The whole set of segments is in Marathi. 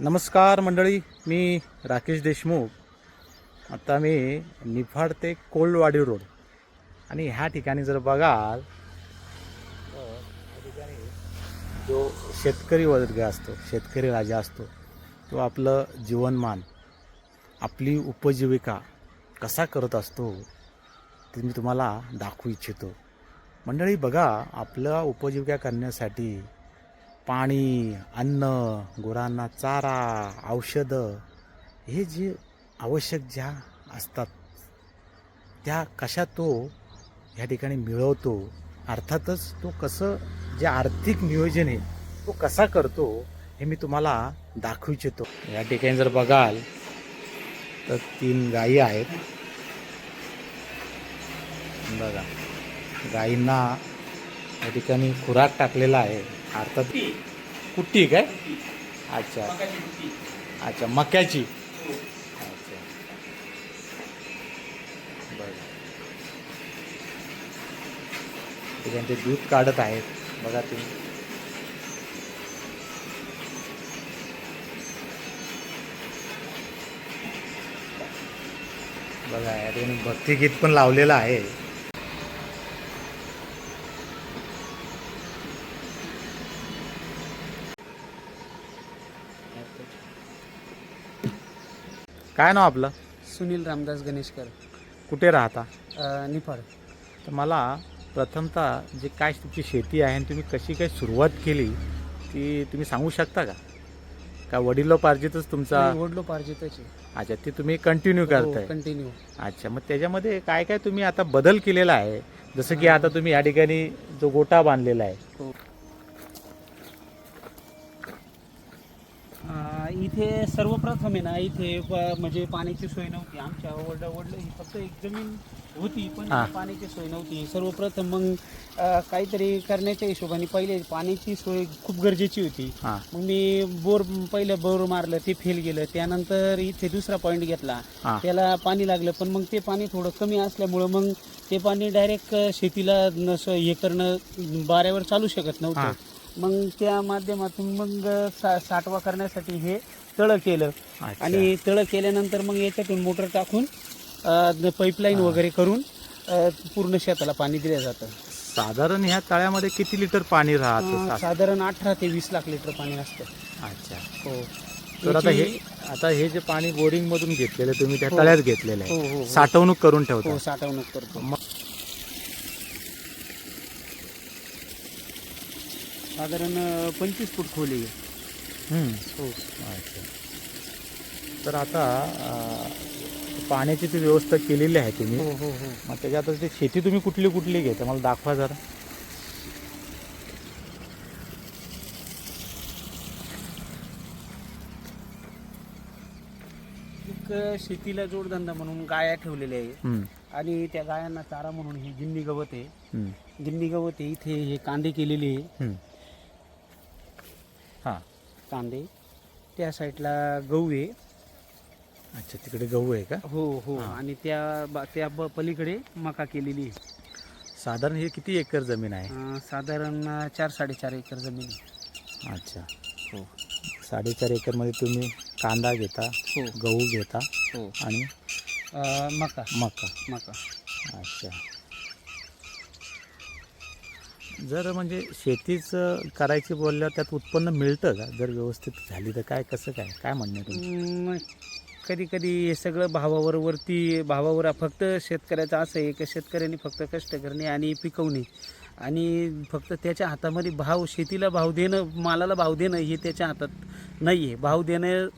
नमस्कार मंडळी मी राकेश देशमुख. आता मी निफाड ते कोल्डवाडी रोड. आणि ह्या ठिकाणी जर बघाल तर या ठिकाणी जो शेतकरी वर्ग असतो शेतकरी राजा असतो तो आपलं जीवनमान आपली उपजीविका कसा करत असतो ते मी तुम्हाला दाखवू इच्छितो. मंडळी बघा आपलं उपजीविका करण्यासाठी पाणी अन्न गुरांना चारा औषधं हे जे आवश्यक ज्या असतात त्या कशा तो ह्या ठिकाणी मिळवतो अर्थातच तो कसं जे आर्थिक नियोजन आहे तो कसा करतो हे मी तुम्हाला दाखवू इच्छितो या ठिकाणी जर बघाल तर तीन गायी आहेत. बघा गायींना या ठिकाणी खुराक टाकलेला आहे. अर्थात कुट्टी काय? अच्छा. अच्छा मक्याची. अच्छा. बरं. ठिकाणी ते दूध काढत आहेत. बघा तुम्ही. बघा या ठिकाणी भक्तिगीत पण लावलेलं आहे. काय नाव आपलं? सुनील रामदास गणेशकर. कुठे राहता? अ, निफाड. तर मला प्रथमतः जे काय तुमची शेती आहे आणि तुम्ही कशी काय सुरुवात केली ती तुम्ही सांगू शकता का? का वडिलोपार्जितच तुमचा वडलो पार्जितच अच्छा ती तुम्ही कंटिन्यू करताय. कंटिन्यू अच्छा मग त्याच्यामध्ये काय काय तुम्ही आता बदल केलेला आहे? जसं की आता तुम्ही या ठिकाणी जो गोटा बांधलेला आहे हो. इथे सर्वप्रथम आहे ना इथे प- म्हणजे पाण्याची सोय नव्हती. आमच्या वड वडलं ही फक्त एक जमीन होती पण हा. पाण्याची सोय नव्हती. सर्वप्रथम मग अ, काहीतरी करण्याच्या हिशोबाने पहिले पाण्याची सोय खूप गरजेची होती. हां. मग मी बोर पहिलं बोर मारलं ते फेल गेलं. त्यानंतर इथे दुसरा पॉईंट घेतला. हां. त्याला पाणी लागलं पण मग ते पाणी थोडं कमी असल्यामुळं मग ते पाणी डायरेक्ट शेतीला हे करणं बाऱ्यावर चालू शकत हां. नव्हतं मग त्या माध्यमातून मग सा साठवा करण्यासाठी हे तळं केलं. अच्छा. आणि तळं केल्यानंतर मग याच्यातून मोटर टाकून पाईपलाईन वगैरे करून अ, पूर्ण शेताला पाणी दिलं जातं. साधारण ह्या तळ्यामध्ये किती लिटर पाणी अ, राहतं साधारण अठरा ते वीस लाख लिटर पाणी असतं. अच्छा. हो. तर आता हे याची- आता हे जे पाणी बोरिंग मधून घेतलेलं तुम्ही त्या हो. तळ्यात घेतलेलं हो आहे हो, हो. साठवणूक करून ठेवता. हो साठवणूक करतो. मग साधारण पंचवीस फूट खोली आहे. हो. अच्छा. तर आता अं, पाण्याची ती व्यवस्था केलेली आहे तुम्ही. हो हो हो. मग त्याच्यात आता ते शेती तुम्ही कुठली कुठली घेता? मला दाखवा जरा. एक शेतीला जोडधंदा म्हणून गाया ठेवलेल्या आहे हम्म, आणि त्या गायांना चारा म्हणून ही गिन्नी गवत आहे. हम्म, गिन्नी गवत आहे इथे हे कांदे केलेले आहे. हम्म. हा. कांदे त्या साईडला गहू आहे. अच्छा तिकडे गहू आहे का? हो हो. आणि त्या बा- त्या ब- पलीकडे मका केलेली आहे. साधारण हे किती एकर जमीन आहे? अं, साधारण चार साडेचार एकर जमीन आहे. अच्छा. हो. साडेचार एकरमध्ये तुम्ही कांदा घेता हो. गहू घेता हो. आणि अं, मका. मका. मका. अच्छा. जर म्हणजे शेतीच करायची बोलल्यावर त्यात उत्पन्न मिळतं का? जर व्यवस्थित झाली तर काय कसं काय? काय म्हणणं तुमचं? कधी कधी हे सगळं भावावर वरती भावावर फक्त शेतकऱ्याचं असं आहे की शेतकऱ्यांनी फक्त कष्ट करणे आणि पिकवणे. आणि फक्त त्याच्या हातामध्ये भाव शेतीला भाव देणं मालाला भाव देणं हे त्याच्या हातात नाही आहे भाव देणं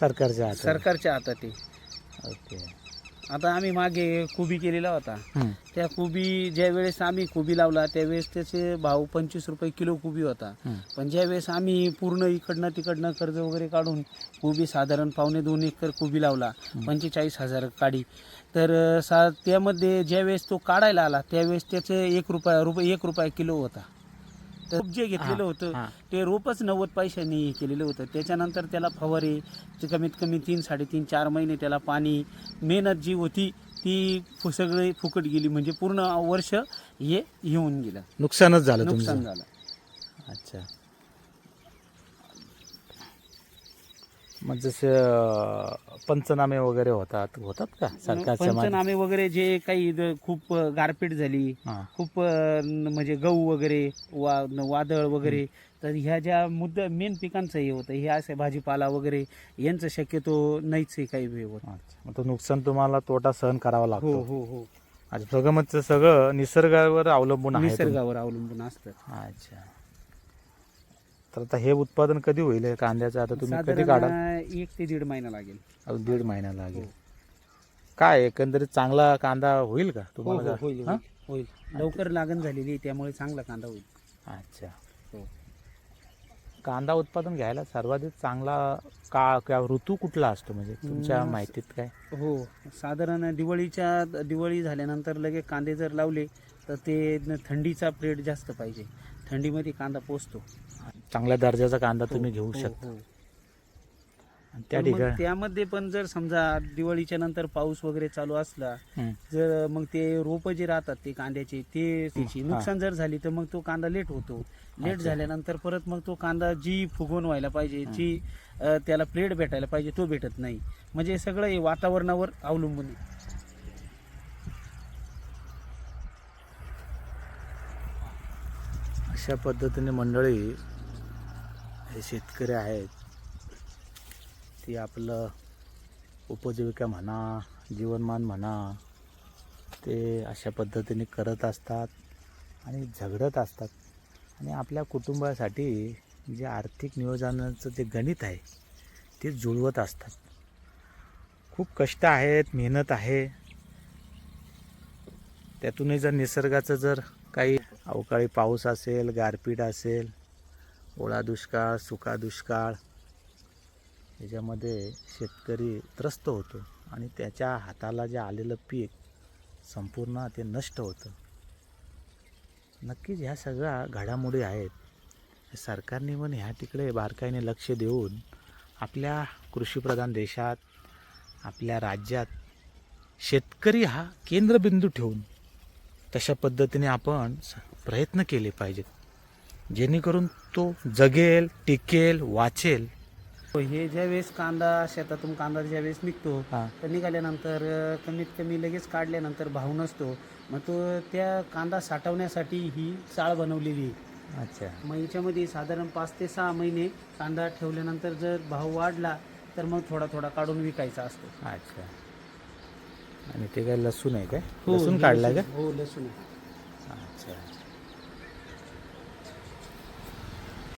सरकारच्या हातात सरकारच्या हातात आहे. ओके. आता आम्ही मागे कोबी केलेला होता. त्या कोबी ज्या वेळेस आम्ही कोबी लावला त्यावेळेस त्याचे भाव पंचवीस रुपये किलो कोबी होता. पण ज्यावेळेस आम्ही पूर्ण इकडनं तिकडनं कर्ज वगैरे काढून कोबी साधारण पावणे दोन एकर कोबी लावला पंचेचाळीस हजार काढी तर अं, सा त्यामध्ये ज्यावेळेस तो काढायला आला त्यावेळेस त्याचे एक रुपया रुपये एक रुपया किलो होता. रोप जे घेतलेलं होतं. ते रोपच नव्वद पैशांनी हे केलेलं होतं. त्याच्यानंतर त्याला फवारे कमीत कमी तीन साडेतीन चार महिने त्याला पाणी मेहनत जी होती ती सगळी फुकट गेली. म्हणजे पूर्ण वर्ष हे येऊन गेलं. नुकसानच झालं नुकसान तुमचं झालं. अच्छा. मग जसे पंचनामे वगैरे होतात होतात का? सरकारच्या? पंचनामे वगैरे जे काही द- खूप गारपीट झाली हां. खूप अ, न- म्हणजे गहू वगैरे वा न- वादळ वगैरे तर ह्या ज्या मुद्दा मेन पिकांचं हे होतं हे असे भाजीपाला वगैरे यांचं शक्यतो नाहीच काही होत अच्छा. मग तो नुकसान तुम्हाला तोटा सहन करावा हो लागतो. हो हो. अच्छा सगळं मग ते सगळं निसर्गावर अवलंबून आहे. निसर्गावर अवलंबून असतं. अच्छा. तर आता हे उत्पादन कधी होईल? हे कांद्याचं आता तुम्ही कधी काढा एक ते दीड महिना लागेल. अजून दीड महिना लागेल. काय एकंदरीत चांगला कांदा होईल का हो तुम्हाला? हो का? होईल हा? होईल होईल. लवकर लागण झालेली आहे, त्यामुळे चांगला कांदा होईल. अच्छा. हो. कांदा उत्पादन घ्यायला सर्वाधिक चांगला काळ किंवा ऋतू कुठला असतो? म्हणजे तुमच्या हम्म, माहितीत काय? हो. साधारण दिवाळीच्या दिवाळी झाल्यानंतर लगेच कांदे जर लावले तर ते न- थंडीचा पिरियड जास्त पाहिजे. थंडीमध्ये कांदा पोचतो चांगल्या दर्जाचा कांदा तुम्ही घेऊ हो, शकता हो. आणि त्या पण मग ठिकाणी त्यामध्ये पण जर समजा दिवाळीच्या नंतर पाऊस वगैरे चालू असला. जर मग ते रोप जे राहतात ते कांद्याचे ते त्याची हा. नुकसान जर झाली तर मग तो कांदा लेट होतो लेट. झाल्यानंतर परत मग तो कांदा जी फुगवून व्हायला पाहिजे जी अ, त्याला प्लेट भेटायला पाहिजे तो भेटत नाही म्हणजे सगळं हे वातावरणावर अवलंबून आहे अशा पद्धतीने मंडळी हे शेतकरी आहेत ते आपलं उपजीविका म्हणा जीवनमान म्हणा ते अशा पद्धतीने करत असतात आणि झगडत असतात. आणि आपल्या कुटुंबासाठी जे आर्थिक नियोजनाचं जे गणित आहे ते जुळवत असतात. खूप कष्ट आहेत मेहनत आहे. त्यातूनही जर निसर्गाचं जर काही अवकाळी पाऊस असेल गारपीट असेल ओळा दुष्काळ सुका दुष्काळ याच्यामध्ये शेतकरी त्रस्त होतो आणि त्याच्या हाताला जे आलेलं पीक संपूर्ण ते नष्ट होतं. नक्कीच ह्या सगळ्या घडामोडी आहेत. सरकारने पण ह्या तिकडे बारकाईने लक्ष देऊन आपल्या कृषीप्रधान देशात आपल्या राज्यात शेतकरी हा केंद्रबिंदू ठेवून तशा पद्धतीने आपण स- प्रयत्न केले पाहिजेत. जेणेकरून तो जगेल टिकेल वाचेल. हे ज्यावेळेस कांदा शेतातून कांदा ज्यावेळेस निघतो हां. तर निघाल्यानंतर अ, कमीत कमी लगेच काढल्यानंतर भाव नसतो. मग तो त्या कांदा साठवण्यासाठी ही चाळ बनवलेली आहे. अच्छा. मग याच्यामध्ये साधारण पाच ते सहा महिने कांदा ठेवल्यानंतर जर भाव वाढला तर मग थोडा थोडा काढून विकायचा असतो. अच्छा. आणि ते काय लसूण आहे काय? हो, लसूण हे काढलाय का? हो लसूण आहे.